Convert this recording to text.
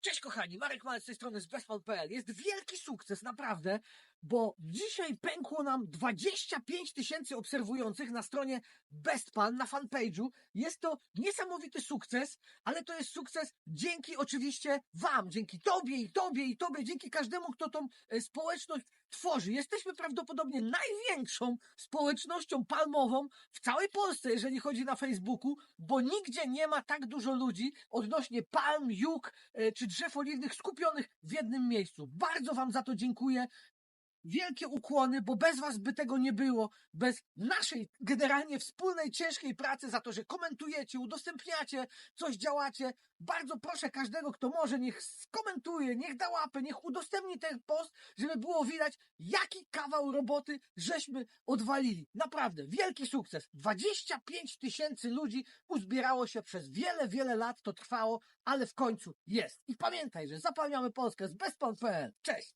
Cześć kochani, Marek Malec z tej strony z bestpal.pl. Jest wielki sukces, naprawdę, bo dzisiaj pękło nam 25 tysięcy obserwujących na stronie Bestpal, na fanpage'u. Jest to niesamowity sukces, ale to jest sukces dzięki oczywiście Wam, dzięki Tobie i Tobie i Tobie, dzięki każdemu, kto tą e, społeczność tworzy. Jesteśmy prawdopodobnie największą społecznością palmową w całej Polsce, jeżeli chodzi na Facebooku, bo nigdzie nie ma tak dużo ludzi odnośnie palm, juk e, czy drzew oliwnych skupionych w jednym miejscu. Bardzo Wam za to dziękuję. Wielkie ukłony, bo bez Was by tego nie było. Bez naszej generalnie wspólnej, ciężkiej pracy za to, że komentujecie, udostępniacie, coś działacie. Bardzo proszę każdego, kto może, niech skomentuje, niech da łapę, niech udostępni ten post, żeby było widać, jaki kawał roboty żeśmy odwalili. Naprawdę, wielki sukces. 25 tysięcy ludzi uzbierało się przez wiele, wiele lat, to trwało, ale w końcu jest. I pamiętaj, że zapalniamy Polskę z bezpon.pl. Cześć!